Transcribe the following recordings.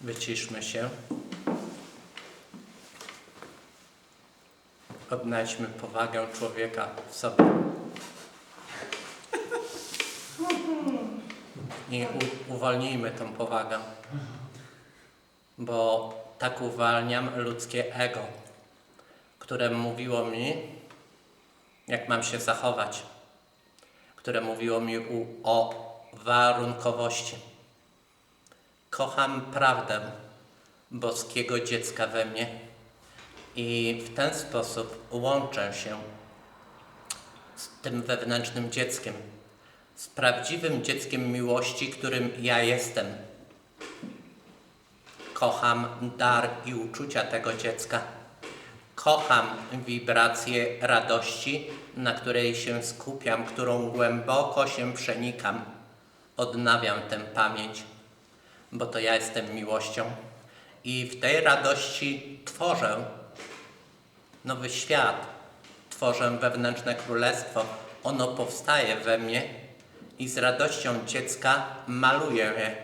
Wyciszmy się. Odnajdźmy powagę człowieka w sobie. I uwolnijmy tą powagę. Bo tak uwalniam ludzkie ego, które mówiło mi, jak mam się zachować, które mówiło mi o warunkowości. Kocham prawdę boskiego dziecka we mnie i w ten sposób łączę się z tym wewnętrznym dzieckiem, z prawdziwym dzieckiem miłości, którym ja jestem. Kocham dar i uczucia tego dziecka. Kocham wibrację radości, na której się skupiam, którą głęboko się przenikam. Odnawiam tę pamięć, bo to ja jestem miłością. I w tej radości tworzę nowy świat, tworzę wewnętrzne królestwo. Ono powstaje we mnie i z radością dziecka maluję je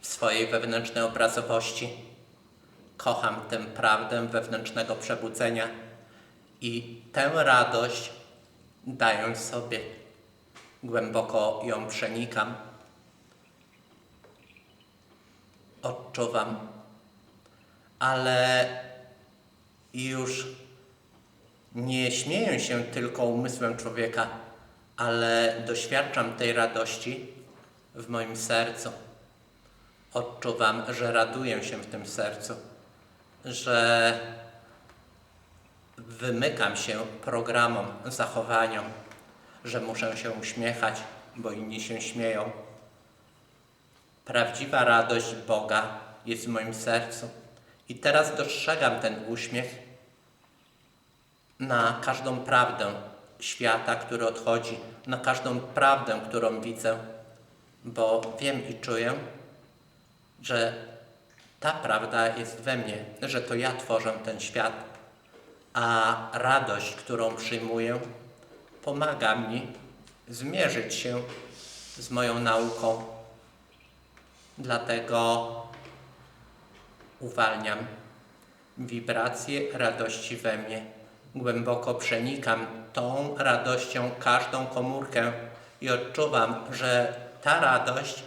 w swojej wewnętrznej obrazowości. Kocham tę prawdę wewnętrznego przebudzenia i tę radość daję sobie. Głęboko ją przenikam. Odczuwam, ale już nie śmieję się tylko umysłem człowieka, ale doświadczam tej radości w moim sercu. Odczuwam, że raduję się w tym sercu, że wymykam się programom, zachowaniom, że muszę się uśmiechać, bo inni się śmieją. Prawdziwa radość Boga jest w moim sercu. I teraz dostrzegam ten uśmiech na każdą prawdę świata, który odchodzi, na każdą prawdę, którą widzę, bo wiem i czuję, że ta prawda jest we mnie, że to ja tworzę ten świat, a radość, którą przyjmuję, pomaga mi zmierzyć się z moją nauką. Dlatego uwalniam wibrację radości we mnie. Głęboko przenikam tą radością każdą komórkę i odczuwam, że ta radość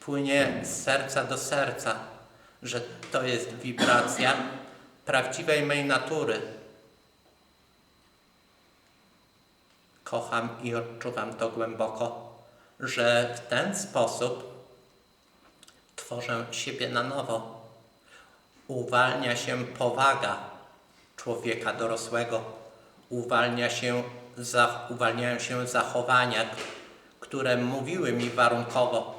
płynie z serca do serca, że to jest wibracja prawdziwej mej natury. Kocham i odczuwam to głęboko, że w ten sposób tworzę siebie na nowo. Uwalnia się powaga człowieka dorosłego, uwalnia się, za, uwalniają się zachowania, które mówiły mi warunkowo,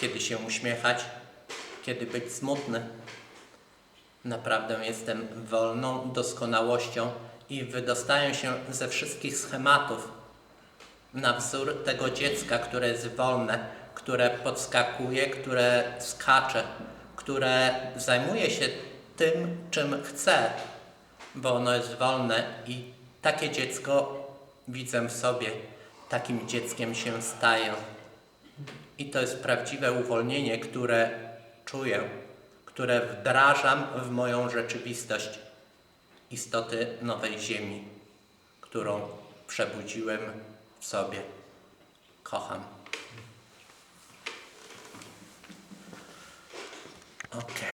kiedy się uśmiechać, kiedy być smutny. Naprawdę jestem wolną doskonałością i wydostaję się ze wszystkich schematów na wzór tego dziecka, które jest wolne, które podskakuje, które skacze, które zajmuje się tym, czym chce, bo ono jest wolne i takie dziecko widzę w sobie, takim dzieckiem się staję. I to jest prawdziwe uwolnienie, które czuję, które wdrażam w moją rzeczywistość istoty nowej ziemi, którą przebudziłem w sobie. Kocham. Okay.